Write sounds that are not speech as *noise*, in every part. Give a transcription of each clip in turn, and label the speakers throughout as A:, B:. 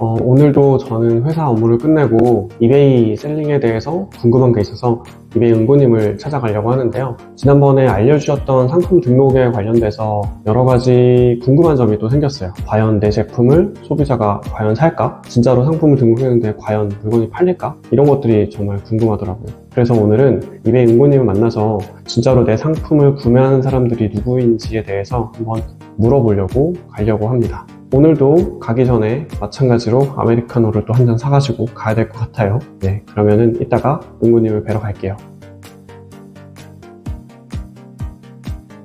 A: 어, 오늘도 저는 회사 업무를 끝내고 이베이 셀링에 대해서 궁금한 게 있어서 이베이 은고님을 찾아가려고 하는데요. 지난번에 알려주셨던 상품 등록에 관련돼서 여러 가지 궁금한 점이 또 생겼어요. 과연 내 제품을 소비자가 과연 살까? 진짜로 상품을 등록했는데 과연 물건이 팔릴까? 이런 것들이 정말 궁금하더라고요. 그래서 오늘은 이베이 은고님을 만나서 진짜로 내 상품을 구매하는 사람들이 누구인지에 대해서 한번 물어보려고 가려고 합니다. 오늘도 가기 전에 마찬가지로 아메리카노를 또 한 잔 사가지고 가야 될 것 같아요. 네, 그러면은 이따가 은구님을 뵈러 갈게요.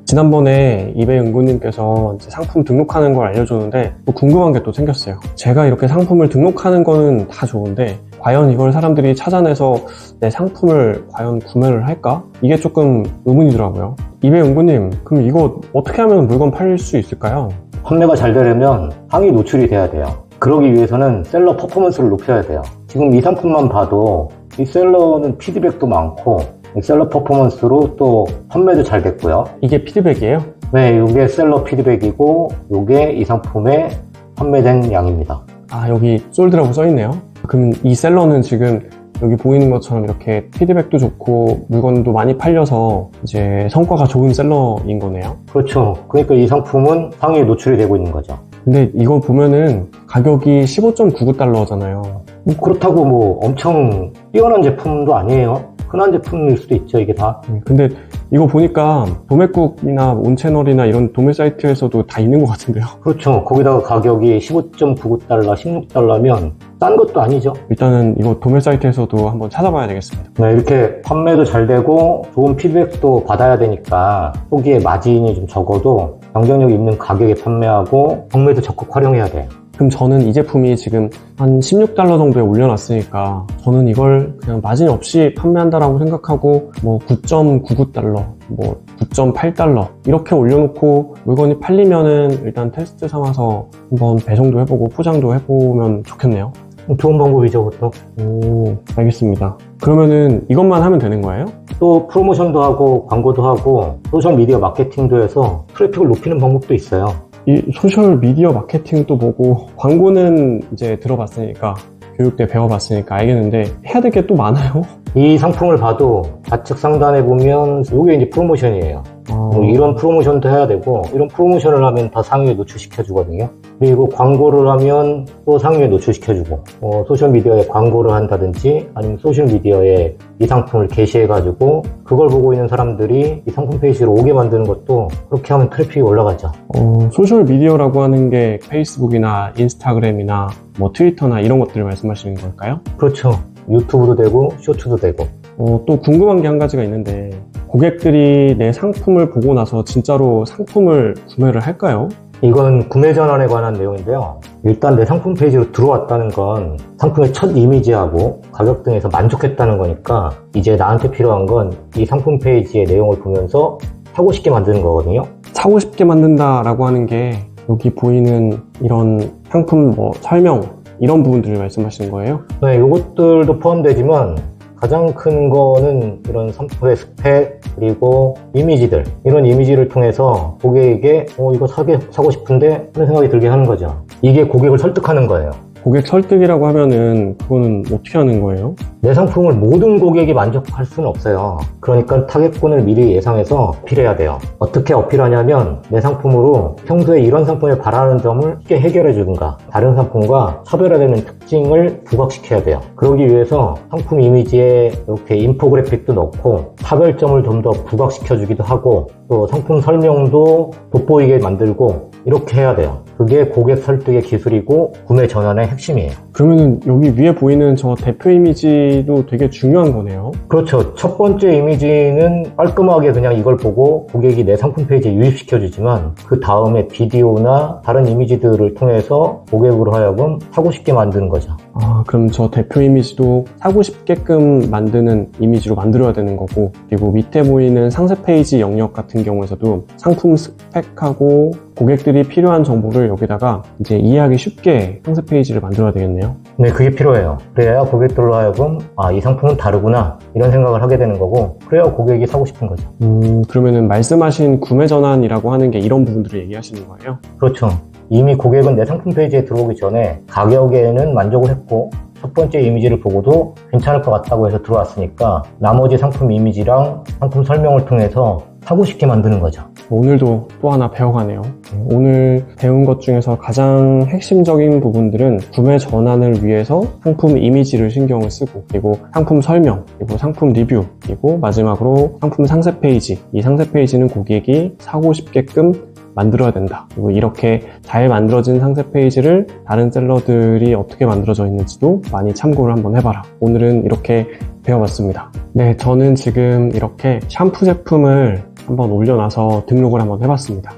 A: 지난번에 이베이 은구님께서 이제 상품 등록하는 걸 알려줬는데 또 궁금한 게 또 생겼어요. 제가 이렇게 상품을 등록하는 거는 다 좋은데 과연 이걸 사람들이 찾아내서 내 상품을 과연 구매를 할까? 이게 조금 의문이더라고요. 이베이 은구님, 그럼 이거 어떻게 하면 물건 팔릴 수 있을까요?
B: 판매가 잘 되려면 상위 노출이 돼야 돼요. 그러기 위해서는 셀러 퍼포먼스를 높여야 돼요. 지금 이 상품만 봐도 이 셀러는 피드백도 많고 이 셀러 퍼포먼스로 또 판매도 잘 됐고요.
A: 이게 피드백이에요?
B: 네, 이게 셀러 피드백이고 이게 이 상품의 판매된 양입니다.
A: 아, 여기 솔드라고 써있네요. 그럼 이 셀러는 지금 여기 보이는 것처럼 이렇게 피드백도 좋고 물건도 많이 팔려서 이제 성과가 좋은 셀러인 거네요.
B: 그렇죠. 그러니까 이 상품은 상위에 노출이 되고 있는 거죠.
A: 근데 이거 보면은 가격이 15.99달러잖아요.
B: 뭐 그렇다고 뭐 엄청 뛰어난 제품도 아니에요. 흔한 제품일 수도 있죠, 이게 다.
A: 음, 근데 이거 보니까 도매국이나 온채널이나 이런 도매 사이트에서도 다 있는 것 같은데요. *laughs*
B: 그렇죠. 거기다가 가격이 15.99달러, 16달러면 싼 것도 아니죠.
A: 일단은 이거 도매 사이트에서도 한번 찾아봐야 되겠습니다.
B: 네, 이렇게 판매도 잘 되고 좋은 피드백도 받아야 되니까 초기에 마진이 좀 적어도 경쟁력 있는 가격에 판매하고 경매도 적극 활용해야 돼요.
A: 그럼 저는 이 제품이 지금 한 16달러 정도에 올려놨으니까 저는 이걸 그냥 마진 없이 판매한다라고 생각하고 뭐 9.99달러, 뭐 9.8달러 이렇게 올려놓고 물건이 팔리면은 일단 테스트 삼아서 한번 배송도 해보고 포장도 해보면 좋겠네요.
B: 좋은 방법이죠, 그것도.
A: 오, 알겠습니다. 그러면은 이것만 하면 되는 거예요?
B: 또 프로모션도 하고 광고도 하고 소셜 미디어 마케팅도 해서 트래픽을 높이는 방법도 있어요.
A: 이 소셜 미디어 마케팅도 보고 광고는 이제 들어봤으니까 교육 때 배워봤으니까 알겠는데 해야 될 게 또 많아요. *laughs*
B: 이 상품을 봐도 좌측 상단에 보면 이게 이제 프로모션이에요.
A: 어,
B: 뭐 이런 프로모션도 해야 되고 이런 프로모션을 하면 다 상위에 노출시켜 주거든요. 그리고 광고를 하면 또 상위에 노출시켜 주고 어, 소셜 미디어에 광고를 한다든지 아니면 소셜 미디어에 이 상품을 게시해 가지고 그걸 보고 있는 사람들이 이 상품 페이지로 오게 만드는 것도 그렇게 하면 트래픽이 올라가죠.
A: 어, 소셜 미디어라고 하는 게 페이스북이나 인스타그램이나 뭐 트위터나 이런 것들을 말씀하시는 걸까요?
B: 그렇죠. 유튜브도 되고 쇼츠도 되고
A: 어, 또 궁금한 게 한 가지가 있는데 고객들이 내 상품을 보고 나서 진짜로 상품을 구매를 할까요?
B: 이건 구매 전환에 관한 내용인데요. 일단 내 상품 페이지로 들어왔다는 건 상품의 첫 이미지하고 가격 등에서 만족했다는 거니까 이제 나한테 필요한 건 이 상품 페이지의 내용을 보면서 사고 싶게 만드는 거거든요.
A: 사고 싶게 만든다라고 하는 게 여기 보이는 이런 상품 뭐 설명 이런 부분들을 말씀하시는 거예요?
B: 네, 이것들도 포함되지만 가장 큰 거는 이런 상품의 스펙 그리고 이미지들 이런 이미지를 통해서 고객에게 어 이거 사게, 사고 싶은데 하는 생각이 들게 하는 거죠. 이게 고객을 설득하는 거예요.
A: 고객 설득이라고 하면은 그거는 어떻게 하는 거예요?
B: 내 상품을 모든 고객이 만족할 수는 없어요. 그러니까 타겟군을 미리 예상해서 어필해야 돼요. 어떻게 어필하냐면 내 상품으로 평소에 이런 상품을 바라는 점을 쉽게 해결해 주든가 다른 상품과 차별화되는 특징을 부각시켜야 돼요. 그러기 위해서 상품 이미지에 이렇게 인포그래픽도 넣고 차별점을 좀 더 부각시켜 주기도 하고 또 상품 설명도 돋보이게 만들고 이렇게 해야 돼요. 그게 고객 설득의 기술이고 구매 전환의 핵심이에요.
A: 그러면은 여기 위에 보이는 저 대표 이미지도 되게 중요한 거네요.
B: 그렇죠. 첫 번째 이미지는 깔끔하게 그냥 이걸 보고 고객이 내 상품 페이지에 유입시켜 주지만 그 다음에 비디오나 다른 이미지들을 통해서 고객으로 하여금 사고 싶게 만드는 거죠.
A: 아, 그럼 저 대표 이미지도 사고 싶게끔 만드는 이미지로 만들어야 되는 거고, 그리고 밑에 보이는 상세 페이지 영역 같은 경우에서도 상품 스펙하고 고객들이 필요한 정보를 여기다가 이제 이해하기 쉽게 상세 페이지를 만들어야 되겠네요.
B: 네, 그게 필요해요. 그래야 고객들로 하여금 아, 이 상품은 다르구나 이런 생각을 하게 되는 거고 그래야 고객이 사고 싶은 거죠.
A: 음, 그러면은 말씀하신 구매 전환이라고 하는 게 이런 부분들을 얘기하시는 거예요?
B: 그렇죠. 이미 고객은 내 상품 페이지에 들어오기 전에 가격에는 만족을 했고 첫 번째 이미지를 보고도 괜찮을 것 같다고 해서 들어왔으니까 나머지 상품 이미지랑 상품 설명을 통해서 사고 싶게 만드는 거죠.
A: 오늘도 또 하나 배워가네요. 오늘 배운 것 중에서 가장 핵심적인 부분들은 구매 전환을 위해서 상품 이미지를 신경을 쓰고 그리고 상품 설명 그리고 상품 리뷰 그리고 마지막으로 상품 상세 페이지 이 상세 페이지는 고객이 사고 싶게끔 만들어야 된다. 그리고 이렇게 잘 만들어진 상세 페이지를 다른 셀러들이 어떻게 만들어져 있는지도 많이 참고를 한번 해봐라. 오늘은 이렇게 배워봤습니다. 네, 저는 지금 이렇게 샴푸 제품을 한번 올려놔서 등록을 한번 해봤습니다.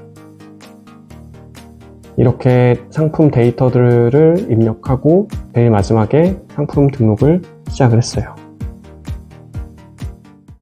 A: 이렇게 상품 데이터들을 입력하고 제일 마지막에 상품 등록을 시작을 했어요.